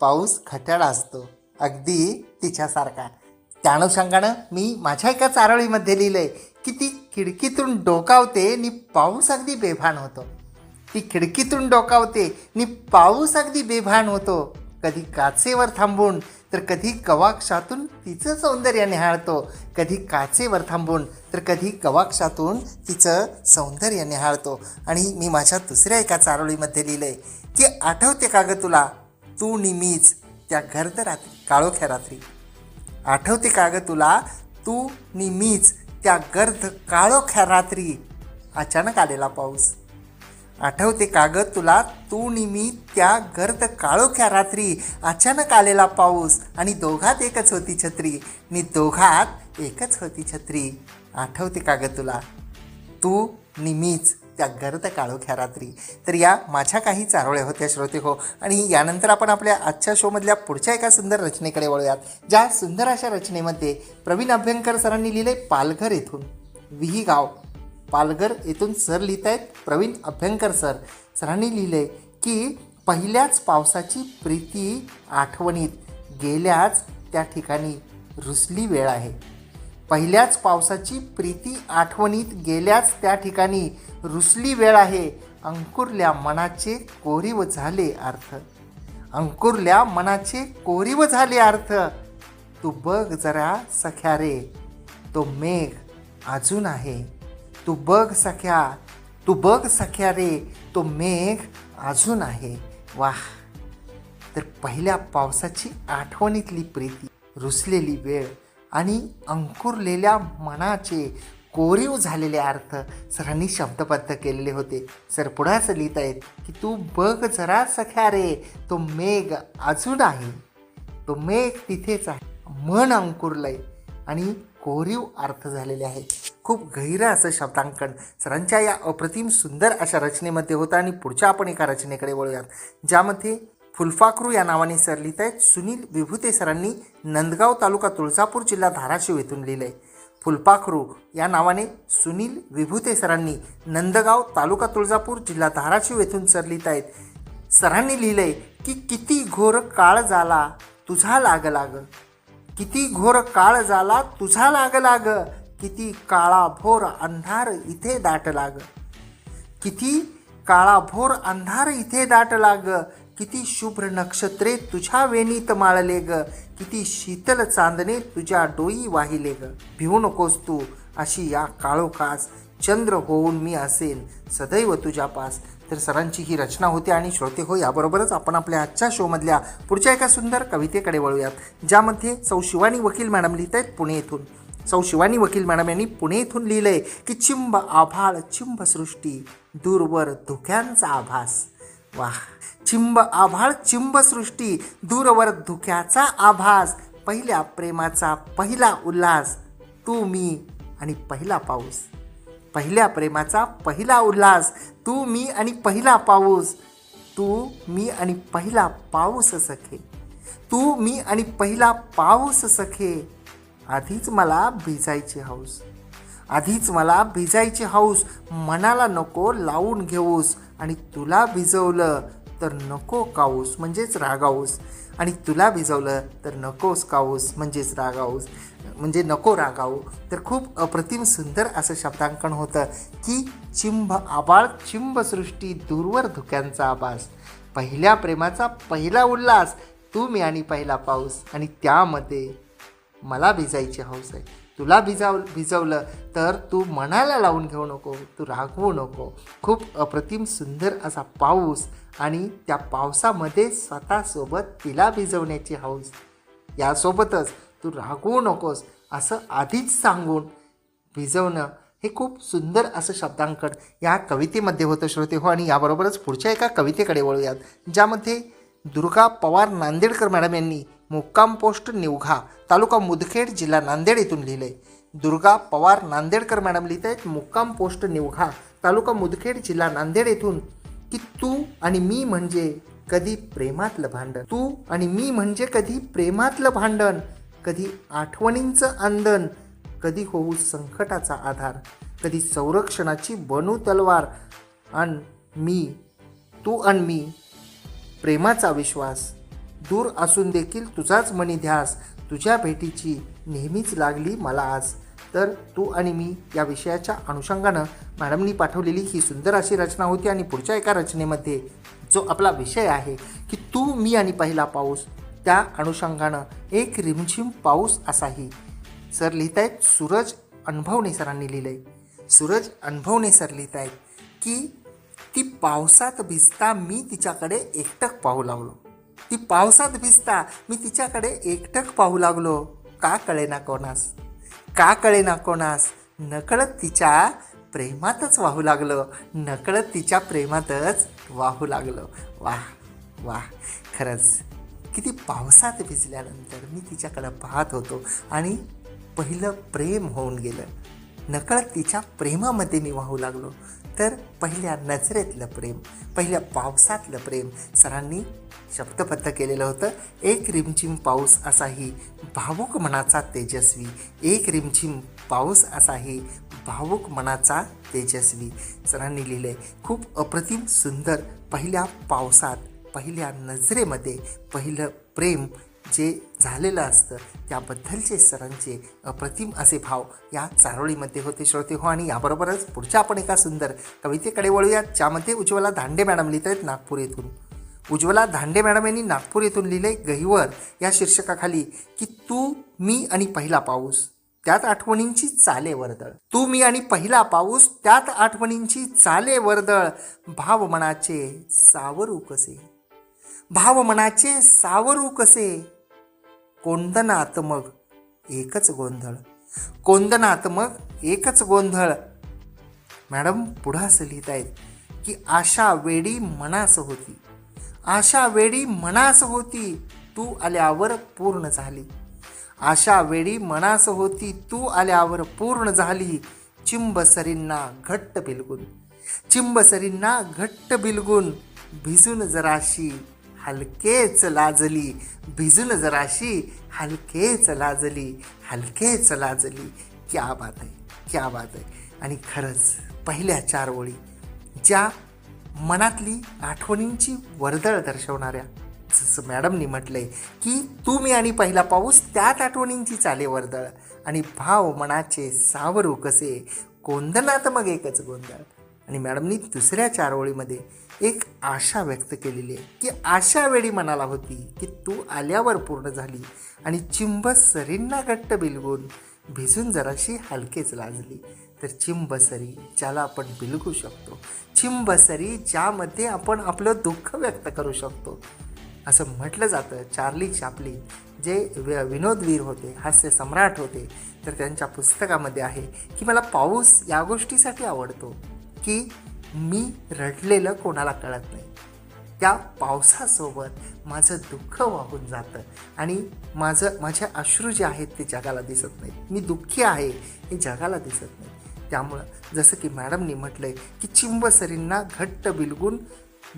पाऊस खट्याळ असतो. अगदी तिच्यासारखा. त्या अनुषंगानं मी माझ्या एका चारोळीमध्ये लिहिलंय की ती खिडकीतून डोकावते आणि पाऊस अगदी बेभान होतो. ती खिडकीतून डोकावते आणि पाऊस अगदी बेभान होतो. कधी काचेवर थांबून तर कधी गवाक्षातून तिचं सौंदर्य निहाळतो. कधी काचेवर थांबून तर कधी गवाक्षातून तिचं सौंदर्य निहाळतो. आणि मी माझ्या दुसऱ्या एका चारोळीमध्ये लिहिलंय की आठवते का ग तुला? तू निमीच. त्या गर्द रात्री काळोख्या रात्री. आठवते का तुला? तू नि मीच त्या गर्द काळोख्या रात्री. अचानक आलेला पाऊस. आठवते कागद तुला? तू नि मी त्या गर्द काळोख्या रात्री अचानक आलेला पाऊस. आणि दोघात एकच होती छत्री. नि दोघात एकच होती छत्री. आठवते कागद तुला? तू नि मीच त्या गर्द काळोख्या रात्री. तर या माझ्या काही चारोळ्या होत्या श्रोते हो. आणि यानंतर आपण आपल्या आजच्या शोमधल्या पुढच्या एका सुंदर रचनेकडे वळूयात ज्या सुंदर अशा रचनेमध्ये प्रवीण अभ्यंकर सरांनी लिहिले पालघर येथून. विही गाव. पालघर येथून सर लिहित आहेत प्रवीण अभ्यंकर सर. सरांनी लिहिले की पहिल्याच पावसाची प्रीती आठवणीत गेल्याच त्या ठिकाणी रुसली वेळ आहे. पहिल्याच पावसाची प्रीती आठवणीत गेल्याच त्या ठिकाणी रुसली वेळ आहे. अंकुरल्या मनाचे कोरीव झाले अर्थ. अंकुरल्या मनाचे कोरीव झाले अर्थ. तू बघ जरा सख्या रे. तो मेघ अजून आहे. तू बघ सख्या. तू बघ सख्या रे. तो मेघ अजून आहे. वाह. तर पहिल्या पावसाची आठवणीतली प्रीती. रुसलेली वेळ आणि अंकुरलेल्या मनाचे कोरीव झालेले अर्थ सरांनी शब्दबद्ध केलेले होते. सर पुढे असं लिहित आहेत की तू बघ जरा सख्या रे तो मेघ अजून आहे. तो मेघ तिथेच आहे. मन अंकुरलंय आणि कोरीव अर्थ झालेले आहे. खूप गहिरं असं शब्दांकन सरांच्या या अप्रतिम सुंदर अशा रचनेमध्ये होतं आणि पुढच्या आपण एका रचनेकडे वळूयात ज्यामध्ये फुलपाखरू या नावाने सर लिहित आहेत सुनील विभूते सरांनी नंदगाव तालुका तुळजापूर जिल्हा धाराशिव येथून लिहिलं आहे फुलपाखरू या नावाने सुनील विभूते सरांनी नंदगाव तालुका तुळजापूर जिल्हा धाराशिव येथून सर लिहित आहेत. सरांनी लिहिलंय की किती घोर काळ झाला तुझा लाग लाग. किती घोर काळ झाला तुझा लाग लाग. किती काळा भोर अंधार इथे दाट लाग. किती काळा भोर अंधार इथे दाट लाग. किती शुभ्र नक्षत्रे तुझ्या वेणीत माळले ग. किती शीतल चांदणे तुझ्या डोई वाहिले ग. भिवू नकोस तू अशी या काळोखास चंद्र होऊन मी असेन सदैव तुझ्या पास. तर सरांची ही रचना होती आणि श्रोते हो याबरोबरच आपण आपल्या आजच्या शोमधल्या पुढच्या एका सुंदर कवितेकडे वळूयात ज्यामध्ये सौ शिवानी वकील मॅडम लिहित आहेत पुणे येथून सौ शिवानी वकील मॅडम यांनी पुणे येथून लिहिलंय की चिंब आभाळ चिंब सृष्टी दूरवर धुक्यांचा आभास. वा चिंब आभाळ चिंबसृष्टी दूरवर धुक्याचा आभास पहिल्या प्रेमाचा पहिला उल्हास. तू मी आणि पहिला पाऊस. पहिल्या प्रेमाचा पहिला उल्हास. तू मी आणि पहिला पाऊस. तू मी आणि पहिला पाऊस सखे. तू मी आणि पहिला पाऊस सखे. आधीच मला भिजायची हौस. आधीच मला भिजायची हौस. मनाला नको लावून घेऊस. आणि तुला भिजवलं तर नको काऊस म्हणजेच रागाऊस. आणि तुला भिजवलं तर नकोस काऊस म्हणजेच रागाऊस. म्हणजे नको रागावू तर खूप अप्रतिम सुंदर असं शब्दांकन होतं की चिंब आबाळ चिंभसृष्टी दूरवर धुक्यांचा आभास. पहिल्या प्रेमाचा पहिला उल्हास तू मी आणि पहिला पाऊस. आणि त्यामध्ये मला भिजायची हौस आहे. तुला भिजाव भिजवलं तर तू मनाला लावून घेऊ नको तू रागवू नको. खूप अप्रतिम सुंदर असा पाऊस आणि त्या पावसामध्ये स्वतःसोबत तिला भिजवण्याची हौस. यासोबतच तू रागवू नकोस असं आधीच सांगून भिजवणं हे खूप सुंदर असं शब्दांकन या कवितेमध्ये होतं श्रोते. हो आणि याबरोबरच पुढच्या एका कवितेकडे वळूयात ज्यामध्ये दुर्गा पवार नांदेडकर मॅडम यांनी मुक्काम पोस्ट निवघा तालुका मुदखेड जिल्हा नांदेड येथून लिहिले. दुर्गा पवार नांदेडकर मॅडम लिहित आहेत मुक्काम पोस्ट निवघा तालुका मुदखेड जिल्हा नांदेड येथून की तू आणि मी म्हणजे कधी प्रेमातलं भांडण. तू आणि मी म्हणजे कधी प्रेमातलं भांडण. कधी आठवणींचं आंदण कधी होऊ संकटाचा आधार. कधी संरक्षणाची बनू तलवार. आणि मी तू आणि मी प्रेमाचा विश्वास. दूर असून देखील तुझाच मणिध्यास ध्यास. तुझ्या भेटीची नेहमीच लागली मला आज. तर तू आणि मी या विषयाच्या अनुषंगानं मॅडमनी पाठवलेली ही सुंदर अशी रचना होती आणि पुढच्या एका रचनेमध्ये जो आपला विषय आहे की तू मी आणि पहिला पाऊस त्या अनुषंगानं एक रिमझिम पाऊस असाही. सर लिहित आहेत सूरज अनुभवणे सरांनी लिहिलं आहे सूरज अनुभवणे सर लिहित आहेत की ती पावसात भिजता मी तिच्याकडे एकटक पाहू लावलो. ती पावसात भिजता मी तिच्याकडे एकटक पाहू लागलो. का कळेना कोणास? का कळेना कोणास? नकळत तिच्या प्रेमातच वाहू लागलो. नकळत तिच्या प्रेमातच वाहू लागलो. वाह वाह. खरंच किती पावसात भिजल्यानंतर मी तिच्याकडं पाहत होतो आणि पहिलं प्रेम होऊन गेलं. नकळत तिच्या प्रेमामध्ये मी वाहू लागलो. तर पहिल्या नजरेतलं प्रेम पहिल्या पावसातलं प्रेम सरांनी शब्दबद्ध केलेलं होतं. एक रिमझिम पाऊस असाही भावूक मनाचा तेजस्वी. एक रिमझिम पाऊस असाही भावूक मनाचा तेजस्वी. सरांनी लिहिलं आहे खूप अप्रतिम सुंदर पहिल्या पावसात पहिल्या नजरेमध्ये पहिलं प्रेम जे झालेलं असतं त्याबद्दलचे सरांचे अप्रतिम असे भाव या चारोळीमध्ये होते श्रोते हो. आणि याबरोबरच पुढच्या आपण एका सुंदर कवितेकडे वळूयात ज्यामध्ये उज्ज्वला धांडे मॅडम लिहित आहेत नागपूर येथून. उज्ज्वला धांडे मॅडम यांनी नागपूर येथून लिहिले गहिवर या शीर्षकाखाली की तू मी आणि पहिला पाऊस त्यात आठवणींची चाले वर्दळ. तू मी आणि पहिला पाऊस त्यात आठवणींची चाले वर्दळ भाव मनाचे सावरू कसे? भाव मनाचे सावरू कसे? कोंदनात्मक एकच गोंधळ. कोंदनात्मक एकच गोंधळ. मॅडम पुढं असं लिहित आहेत की आशा वेडी मनास होती. आशा वेडी मनास होती तू आल्यावर पूर्ण झाली. आशा वेडी मनास होती तू आल्यावर पूर्ण झाली. चिंबसरींना घट्ट बिलगुन. चिंबसरींना घट्ट बिलगुन भिजून जराशी हलकेच लाजली. भिजून जराशी हलकेच लाजली. हलकेच लाजली. क्या बात आहे क्या बात आहे. आणि खरंच पहिल्या चार ओळी ज्या मनातली आठवणींची वर्दळ दर्शवणाऱ्या जसं मॅडमनी म्हटलंय की तू मी आणि पहिला पाऊस त्यात आठवणींची चाले वर्दळ. आणि भाव मनाचे सावरू कसे? गोंधनात मग एकच गोंधळ. आणि मॅडमनी दुसऱ्या चार ओळीमध्ये एक आशा व्यक्त केलेली आहे की अशा वेळी मनाला होती की तू आल्यावर पूर्ण झाली आणि चिंब सरींना घट्ट बिलगून भिजून जराशी हलकेच लाजली. तर चिंबसरी ज्याला आपण बिलगू शकतो. चिंबसरी ज्यामध्ये आपण आपलं दुःख व्यक्त करू शकतो. असं म्हटलं जातं चार्ली चॅपलिन जे वि विनोदवीर होते हास्य सम्राट होते. तर त्यांच्या पुस्तकामध्ये आहे की मला पाऊस या गोष्टीसाठी आवडतो. की मी रडलेलं कोणाला कळत नाही. त्या पावसासोबत माझं दुःख वाहून जातं आणि माझं माझे अश्रू जे आहेत ते जगाला दिसत नाहीत. मी दुःखी आहे हे जगाला दिसत नाही. त्यामुळं जसं की मॅडमनी म्हटलंय की चिंबसरींना घट्ट बिलगून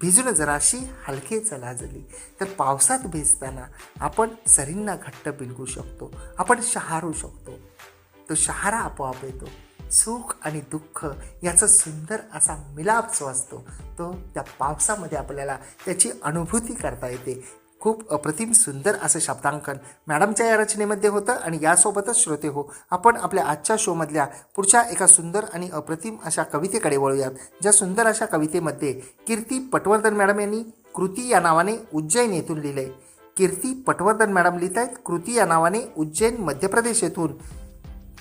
भिजणं जराशी हलके चलाजली तर पावसात भिजताना आपण सरींना घट्ट बिलगू शकतो. आपण शहारू शकतो. तो शहारा आपोआप येतो. सुख आणि दुःख याचा सुंदर असा मिलाप जो असतो तो त्या पावसामध्ये आपल्याला त्याची अनुभूती करता येते. खूप अप्रतिम सुंदर असं शब्दांकन मॅडमच्या या रचनेमध्ये होतं आणि यासोबतच श्रोते हो आपण आपल्या आजच्या शोमधल्या पुढच्या एका सुंदर आणि अप्रतिम अशा कवितेकडे वळूयात ज्या सुंदर अशा कवितेमध्ये कीर्ती पटवर्धन मॅडम यांनी कृती या नावाने उज्जैन येथून लिहिलंय कीर्ती पटवर्धन मॅडम लिहित आहेत कृती या नावाने उज्जैन मध्य प्रदेश येथून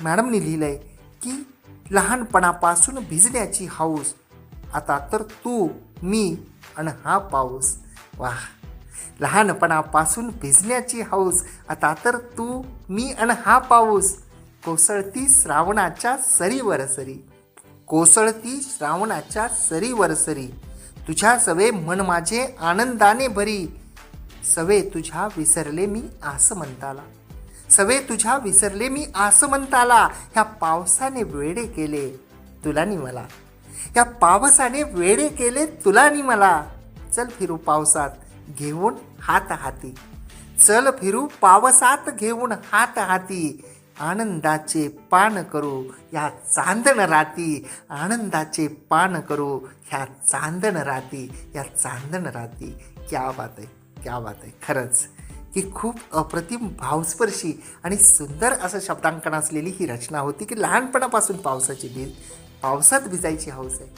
मॅडमनी लिहिलंय की लहानपणापासून भिजण्याची हौस आता तर तू मी आणि हा पाऊस. वाह! लहानपणापासून भिजण्याची हौस आता तर तू मी आणि हा पाऊस. कोसळती श्रावणाच्या सरीवर सरी. कोसळती श्रावणाच्या सरीवर सरी. तुझ्या सवे मन माझे आनंदाने भरी. सवे तुझ्या विसरले मी असं म्हणताला सवे तुझ्या विसरले मी असं म्हणताला ह्या पावसाने वेडे केले तुला नि मला. या पावसाने वेडे केले तुला नि मला. चल फिरू पावसात घेऊन हात हाती चल फिरू पावसात घेऊन हात हाती आनंदाचे पान करू या चांदण राती. आनंदाचे पान करू ह्या चांदण राती. या चांदण राती. क्या बात आहे क्या बात आहे. खरंच की खूप अप्रतिम भावस्पर्शी आणि सुंदर असं शब्दांकन असलेली ही रचना होती की लहानपणापासून पावसाची भिज पावसात भिजायची हौस आहे.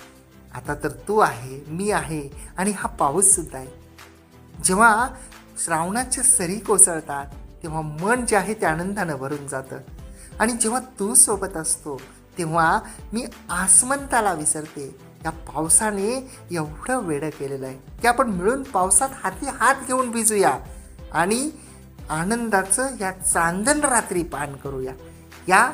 आता तर तू आहे मी आहे आणि हा पाऊससुद्धा आहे. जेव्हा श्रावणाच्या सरी कोसळतात तेव्हा मन जे आहे ते आनंदानं भरून जातं. आणि जेव्हा तू सोबत असतो तेव्हा मी आसमंताला विसरते. या पावसाने एवढं वेडं केलेलं आहे की आपण मिळून पावसात हाती हात घेऊन भिजूया. आणि आनंदाचं या चांदन रात्री पान करूया. या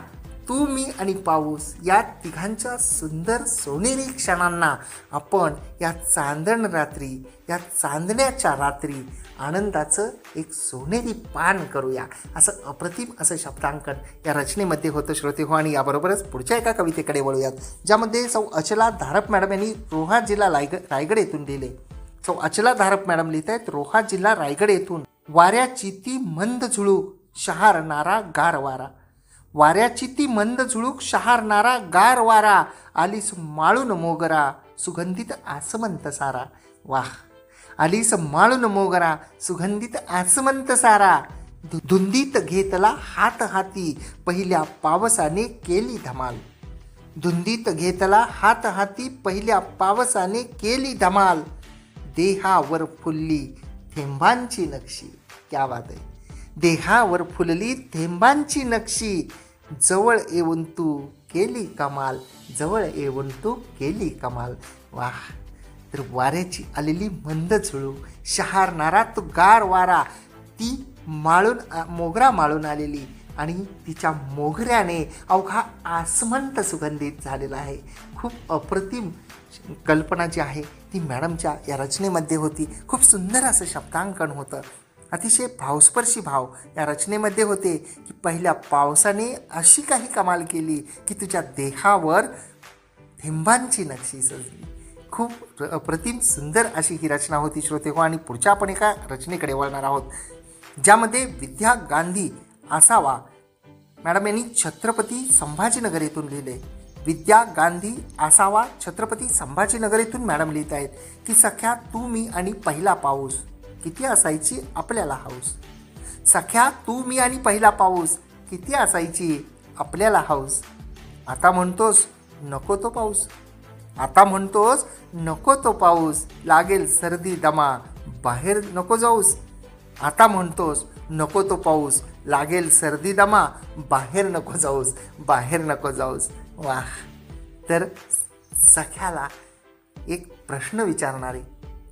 तू मी आणि पाऊस या तिघांच्या सुंदर सोनेरी क्षणांना आपण या चांदण रात्री या चांदण्याच्या रात्री आनंदाचं एक सोनेरी पान करूया. असं अप्रतिम असं शब्दांकन या रचनेमध्ये होतं श्रोते हो. आणि याबरोबरच पुढच्या एका कवितेकडे वळूयात ज्यामध्ये सौ अचला धारप मॅडम यांनी रोहा जिल्हा रायगड रायगड येथून लिहिले. सौ अचला धारप मॅडम लिहित आहेत रोहा जिल्हा रायगड येथून. वाऱ्याची ती मंद झुळूक शहारणारा गार वारा. वाऱ्याची ती मंद झुळूक शहारणारा गार वारा. आलीस माळून मोगरा सुगंधित आसमंत सारा. वाह! आलीस माळून मोगरा सुगंधित आसमंत सारा. धुंदीत घेतला हात हाती पहिल्या पावसाने केली धमाल. धुंदीत घेतला हात हाती पहिल्या पावसाने केली धमाल. देहावर फुलली थेंबांची नक्षी. क्या बात आहे. देहावर फुलली थेंबांची नक्षी. जवळ येऊन तू केली कमाल. जवळ येऊन तू केली कमाल. वाह. तर वाऱ्याची आलेली मंद झुळू. शहारणारा तो गार वारा. ती माळून मोगरा माळून आलेली. आणि तिच्या मोगऱ्याने अवघा आसमंत सुगंधित झालेला आहे. खूप अप्रतिम कल्पना जी आहे ती मॅडमच्या या रचनेमध्ये होती. खूप सुंदर असं शब्दांकन होतं. अतिशय भावस्पर्शी भाव या रचनेमध्ये होते की पहिल्या पावसाने अशी काही कमाल केली की तुझ्या देहावर थेंबांची नक्षी सजली. खूप प्रतिम अप्रतिम सुंदर अशी ही रचना होती श्रोते हो. आणि पुढच्या आपण एका रचनेकडे वळणार आहोत ज्यामध्ये विद्या गांधी असावा. मॅडम यांनी छत्रपती संभाजीनगर येथून लिहिले. विद्या गांधी आसावा छत्रपती संभाजीनगर येथून मॅडम लिहित आहेत. की सख्या तू मी आणि पहिला पाऊस. किती असायची आपल्याला हाऊस? सख्या तू मी आणि पहिला पाऊस. किती असायची आपल्याला हाऊस? आता म्हणतोस नको तो पाऊस. आता म्हणतोस नको तो पाऊस. लागेल सर्दी दमा. बाहेर नको जाऊस. आता म्हणतोस नको तो पाऊस. लागेल सर्दी दमा. बाहेर नको जाऊस. बाहेर नको जाऊस. वा तर सख्याला एक प्रश्न विचारणारी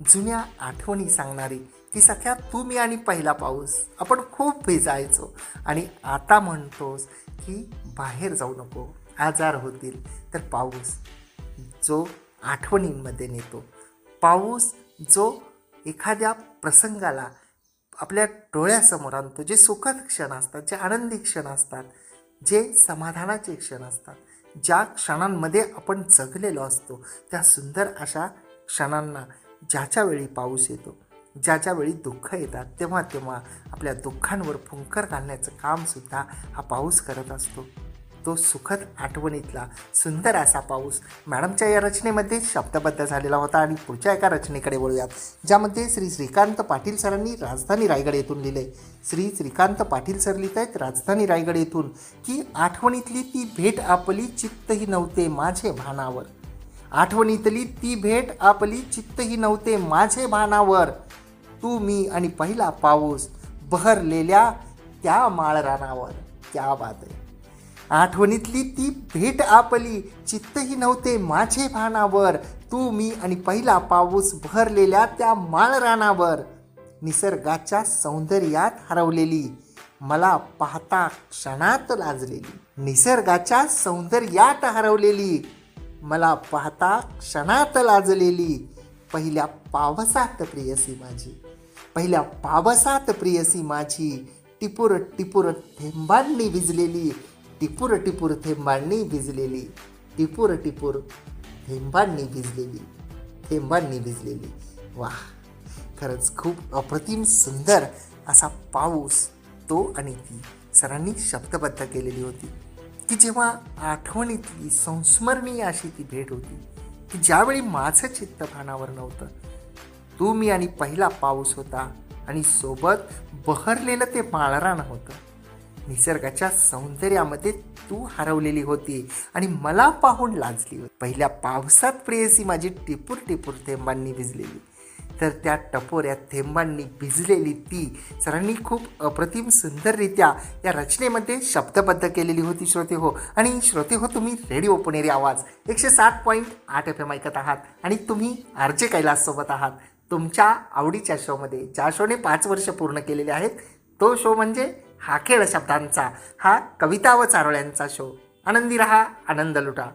जुन्या आठवणी सांगणारी की सख्या तू मी आणि पहिला पाऊस आपण खूप भिजायचो आणि आता म्हणतोस की बाहेर जाऊ नको आजार होतील. तर पाऊस जो आठवणींमध्ये नेतो. पाऊस जो एखाद्या प्रसंगाला आपल्या डोळ्यासमोर आणतो जे सुखद क्षण असतात जे आनंदी क्षण असतात जे समाधानाचे क्षण असतात. ज्या क्षणांमध्ये आपण जगलेलो असतो त्या सुंदर अशा क्षणांना ज्याच्या वेळी पाऊस येतो ज्याच्या वेळी दुःख येतात तेव्हा तेव्हा आपल्या दुःखांवर फुंकर घालण्याचं कामसुद्धा हा पाऊस करत असतो. तो सुखद आठवणीतला सुंदर असा पाऊस मॅडमच्या या रचनेमध्ये शब्दबद्ध झालेला होता. आणि पुढच्या एका रचनेकडे वळूयात ज्यामध्ये श्री श्रीकांत पाटील सरांनी राजधानी रायगड येथून लिहिले. श्री श्रीकांत पाटील सर लिहित आहेत राजधानी रायगड येथून की आठवणीतली ती भेट आपली चित्तही नव्हते माझे भानावर. आठवणीतली ती भेट आपली चित्तही नव्हते माझे भानावर. तू मी आणि पहिला पाऊस बहरलेल्या त्या माळरानावर. त्या बात आहे. आठवणीतली ती भेट आपली. चित्तही नव्हते माझे भानावर. तू मी आणि पहिला पाऊस भरलेल्या त्या माळरानावर. निसर्गाच्या सौंदर्यात हरवलेली. मला पाहता क्षणात लाजलेली. निसर्गाच्या सौंदर्यात हरवलेली. मला पाहता क्षणात लाजलेली. पहिल्या पावसात प्रियसी माझी. पहिल्या पावसात प्रियसी माझी. टिपूर टिपूर थेंबांनी भिजलेली टिपूर टिपूर थेंबांनी भिजलेली टिपूर टिपूर थेंबांनी भिजलेली थेंबांनी भिजलेली. वा खरंच खूप अप्रतिम सुंदर असा पाऊस तो आणि ती सरांनी शब्दबद्ध केलेली होती. की जेव्हा आठवणीतली संस्मरणीय अशी ती भेट होती की ज्यावेळी माझं चित्त भानावर नव्हतं. तू मी आणि पहिला पाऊस होता आणि सोबत बहरलेलं ते माळरान होतं. निसर्गाच्या सौंदर्यामध्ये तू हरवलेली होती आणि मला पाहून लाजली होती. पहिल्या पावसात प्रेयसी माझी टिपूर टिपूर थेंबांनी भिजलेली. तर त्या टपोऱ्या थेंबांनी भिजलेली ती सरांनी खूप अप्रतिम सुंदररित्या या रचनेमध्ये शब्दबद्ध केलेली होती श्रोते हो. आणि श्रोते हो तुम्ही रेडिओ पुणेरी आवाज एकशे सात पॉईंट आठ एफ एम ऐकत आहात आणि तुम्ही आर जे कैलाससोबत आहात. तुमच्या आवडीच्या शोमध्ये ज्या शोने पाच वर्ष पूर्ण केलेले आहेत तो शो म्हणजे हा खेळ शब्दांचा हा कविता व चारोळ्यांचा शो आनंदी रहा आनंद लुटा.